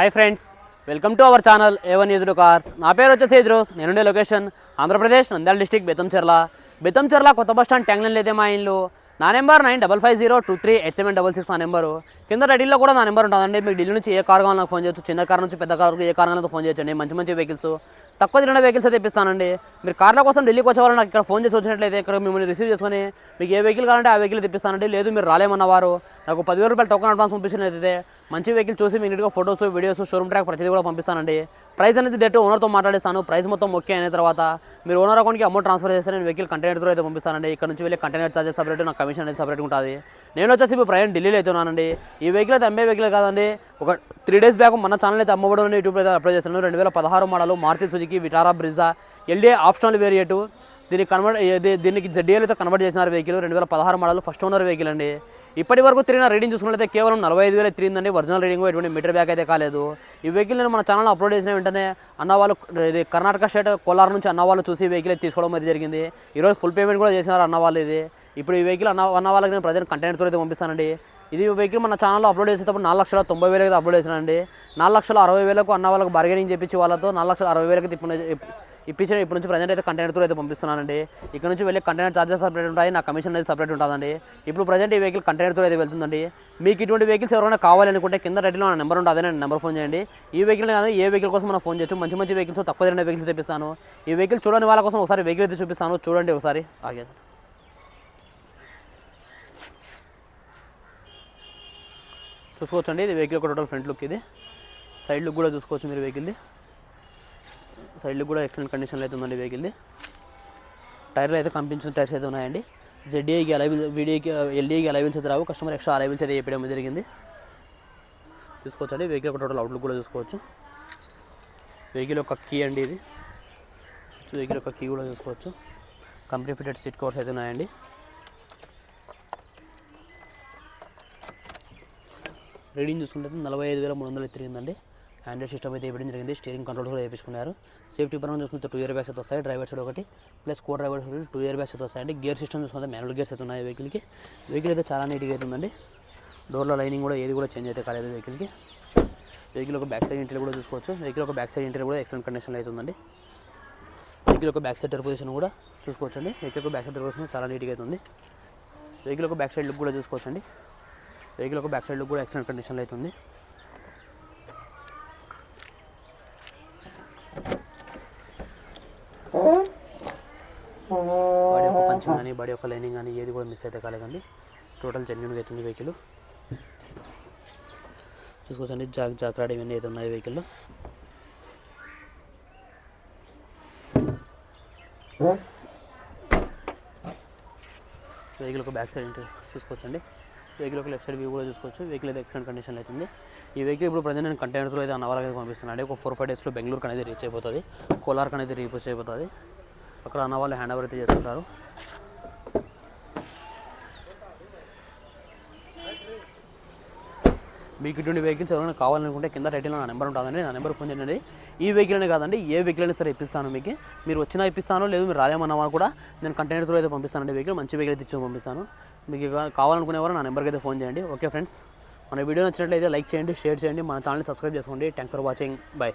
Hi friends welcome to our channel A one used cars నా పేరు వచ్చేసి ఇద్రోస్ నేనుండే లొకేషన్ ఆంధ్రప్రదేశ్ నంద్యాల డిస్టిక్ బెతంచెర్ల బెతంచెర్ల కొత్త బస్ స్టాండ్ ట్యాంగ్లైన్ లేదా మా ఇల్లు. నా number nine double five zero two three eight seven double six నా నెంబరు కింద టైటిల్లో కూడా నా నెంబర్ ఉంటుందండి. మీకు ఢిల్లీ నుంచి ఏ కార్ కావాలన్నా ఫోన్ చేయొచ్చు. చిన్న కార్ నుంచి పెద్ద కార్ ఏ కార్ కావాలన్నా ఫోన్ చేయొచ్చండి మంచి మంచి వెహికల్స్ తక్కువ తిరిగిన వెహికల్స్ అయితే తెప్పిస్తానండి మీరు కార్ల కోసం ఢిల్లీకి వచ్చేవారు నాకు ఇక్కడ ఫోన్ చేసి వచ్చినట్లయితే ఇక్కడ మిమ్మల్ని రిసీవ్ చేసుకొని మీకు ఏ వెహికల్ కావాలంటే ఆ వెహికల్ తెప్పిస్తానండి లేదు మీరు రాలేమన్నవారు. నాకు పదివేల రూపాయలు టోకన్ అడ్వాన్స్ పంపించినట్లయితే మంచి వెహికల్ చూసి మీ నీట్గా ఫోటోస్ వీడియోస్ షోరూమ్ ట్రాక్ ప్రతిదీ కూడా పంపిస్తానండి. ప్రైస్ అనేది డైరెక్ట్ ఓనర్తో మాట్లాడిస్తాను. ప్రైస్ మొత్తం ఓకే అయిన తర్వాత మీరు ఓనర్ అకౌంట్కి అమౌంట్ ట్రాన్స్ఫర్ చేస్తే నేను వెహికల్ కంటైనర్తో అయితే పంపిస్తానండి. ఇక్కడ నుంచి వెళ్ళి కంటైనర్ చార్జెస్ సపరేట్ నా కమిషన్ అనేది సపరేట్ ఉంటుంది. నేను వచ్చేసి ఇప్పుడు ప్రయాణం ఢిల్లీలో అయితే ఉన్నానండి. ఈ వెహికల్ అయితే అమ్మే వెహికల్ కాదండి. ఒక త్రీ డేస్ బ్యాక్ మన ఛానల్ అయితే అమ్మబడి యూట్యూబ్ అయితే అప్లోడ్ చేస్తున్నాను రెండు వేల పదహారు model Maruti Suzuki Vitara Brezza LDA optional variant దీనికి కన్వర్ట్ దీనికి జడ్డీఎల్ అయితే కన్వర్ట్ చేసినారు వెహికల్ రెండు వేల పదహారు మోడల్ ఫస్ట్ ఓనర్ వెహికల్ అండి. ఇప్పటి వరకు తిరిగిన రీడింగ్ చూసుకున్నట్లయితే కేవలం నలభై ఐదు వేలు తిరిగిందండి ఒరిజినల్ రీడింగ్ ఎటువంటి మీటర్ బ్యాక్ అయితే కాలేదు. ఈ వెహికల్ నేను మన ఛానల్ అప్లోడ్ చేసిన వెంటనే అన్న వాళ్ళు ఇది కర్ణాటక స్టేట్ కోలార్ నుంచి అన్న వాళ్ళు చూసి వెహికల్ తీసుకోవడం అయితే జరిగింది. ఈరోజు ఫుల్ పేమెంట్ కూడా చేసినారు అన్న వాళ్ళు ఇది. ఇప్పుడు ఈ వెహికల్ అన్న అన్న వాళ్ళకి నేను ప్రజెంట్ కంటైనర్తో అయితే పంపిస్తానండి. ఇది వెహికల్ మన ఛానల్లో అప్లోడ్ చేసేటప్పుడు నాలుగు లక్షల తొంభై వేలకి అప్లోడ్ చేసినానండి. నాలుగు లక్షల అరవై వేలకు అన్న వాళ్ళకి బార్గెనింగ్ చెప్పించి వాళ్ళతో నాలుగు లక్షల అరవై వేలకి తిప్పిన ఇప్పించిన ఇప్పటి నుంచి ప్రజెంట్ అయితే కంటైనర్తో అయితే పంపిస్తున్నానండి. ఇక్కడ నుంచి వెళ్ళి కంటైనర్ చార్జెస్ సపరేట్ ఉంటాయి నా కమిషన్ అనేది సపరేట్ ఉంటుందండి. ఇప్పుడు ప్రజెంట్ ఈ వెహికల్ కంటైనర్తో అయితే వెళ్తుందండి. మీకు ఇటువంటి వెహికల్స్ ఎవరైనా కావాలనుకుంటే కింద రెడ్డిలో నా నెంబర్ ఉంటుంది నేను నెంబర్ ఫోన్ చేయండి. ఈ వెహికల్ కాదు ఏ వెహికల్ కోసం మనం ఫోన్ చేయొచ్చు. మంచి మంచి వెహికల్స్ తక్కువ తిరిగిన వెహికల్స్ తెప్పిస్తాను. ఈ వెహికల్ చూడని వాళ్ళ కోసం ఒకసారి వెహికల్ అయితే చూపిస్తాను. చూడండి ఒకసారి. ఆగే. చూసుకోవచ్చండి. ఇది వెహికల్ ఒక టోటల్ ఫ్రంట్ లుక్ ఇది. సైడ్ లుక్ కూడా చూసుకోవచ్చు మీరు వెహికల్ది సైడ్ లుక్ కూడా ఎక్సలెంట్ కండిషన్లో అయితే ఉందండి వెహికల్ది టైర్లు అయితే కంపించిన టైర్స్ అయితే ఉన్నాయండి. జెడ్డీఐకి అలైబుల్ వీడియోకి ఎల్డీకి అలైబుల్స్ అయితే రావు. కస్టమర్ ఎక్స్ట్రా అలైబుల్స్ అయితే చెప్పడం జరిగింది. చూసుకోవచ్చండి. వెహికల్ ఒక టోటల్ అవుట్లుక్ కూడా చూసుకోవచ్చు. వెహికల్ ఒక కీ అండి ఇది. వెహికల్ ఒక కీ కూడా చూసుకోవచ్చు. కంపెనీ ఫిటెడ్ సీట్ కవర్స్ అయితే ఉన్నాయండి. రీడింగ్ చూసుకుంటే నలభై ఐదు వేల మూడు వందలు తిరిగిందండి ఆండ్రాయిడ్ సిస్టమ్ అయితే ఇవ్వడం జరిగింది. స్టీరింగ్ కంట్రోల్ కూడా వేయించుకున్నారు సేఫ్టీ పరంగా చూసుకుంటే టూ ఇయర్ బ్యాగ్స్ అయితే వస్తాయి. డ్రైవర్ సైడ్ ఒకటి. Plus co driver side two airbags అయితే వస్తాయండి. గేర్ సిస్టమ్ చూసుకుంటే మాన్యువల్ గేర్స్ అయితే ఉన్నాయి వెహికల్కి వెహికల్ అయితే చాలా నీట్గా అయితే ఉందండి. డోర్లో లైనింగ్ కూడా ఏది కూడా చేంజ్ అయితే కాలేదు వెహికల్కి వెహికల్ ఒక బ్యాక్ సైడ్ ఇంటీరియర్ కూడా చూసుకోవచ్చు. వెహికల్ ఒక బ్యాక్ సైడ్ ఇంటీరియర్ కూడా ఎక్సలెంట్ కండిషన్లో అయితే ఉందండి. వెహికల్ ఒక బ్యాక్ సైడ్ టైర్ పొజిషన్ కూడా చూసుకోవచ్చండి. వెహికల్ ఒక బ్యాక్ సైడ్ టైర్ పొజిషన్ చాలా నీట్గా అయితే ఉంది. వెహికల్ ఒక బ్యాక్ సైడ్ లుక్ కూడా చూసుకోవచ్చండి. వెహికల్ ఒక బ్యాక్ సైడ్ కూడా ఎక్సలెంట్ కండిషన్లో అయితే ఉంది బాడీ యొక్క పంచింగ్ కానీ బాడీ యొక్క లైనింగ్ కానీ ఏది కూడా మిస్ అయితే కాలేదండి. టోటల్ జెన్యున్గా అవుతుంది వెహికల్ చూసుకోవచ్చండి జాక్ జాక్రాడ్ ఇవన్నీ అయితే ఉన్నాయి వెహికల్లో వెహికల్ ఒక బ్యాక్ సైడ్ చూసుకోవచ్చండి. వెహికల్ లెఫ్ట్ సైడ్ వ్యూ కూడా చూసుకోవచ్చు. వెహికల్ అయితే ఎక్సలెంట్ కండిషన్ అవుతుంది. ఈ వెహికల్ ఇప్పుడు ప్రజెంట్ నేను కంటైనర్స్లో అయితే అన్నవరకు అయితే పంపిస్తున్నాను. ఒక ఫోర్ ఫైవ్ డేస్లో బెంగళూరుకి అనేది రీచ్ అయిపోతుంది. కోలార్కి అనేది రీచ్ అయిపోతుంది. అక్కడ అన్న వాళ్ళు హ్యాండ్ ఓవర్ అయితే చేసుకుంటారు మీకు ఇటువంటి వెహికల్స్ ఎవరైనా కావాలనుకుంటే కింద టైటిల్లో నా నెంబర్ ఉంటుందండి. నా నెంబర్ ఫోన్ చేయండి. ఈ వెహికల్ అనే కాదండి ఏ వెహికల్ అయినా సరే ఇప్పిస్తాను మీకు. మీరు వచ్చినా ఇప్పిస్తాను లేదు మీరు రాలేమన్నా కూడా నేను కంటైనర్తో అయితే పంపిస్తానండి వెహికల్ మంచి వెహికల్ అయితే ఇచ్చి పంపిస్తాను. మీకు కావాలనుకునేవారు నా నెంబర్కి అయితే ఫోన్ చేయండి. ఓకే ఫ్రెండ్స్ మన వీడియో నచ్చినట్లయితే లైక్ చేయండి షేర్ చేయండి. మన ఛానల్ సబ్స్క్రైబ్ చేసుకోండి. Thanks for watching bye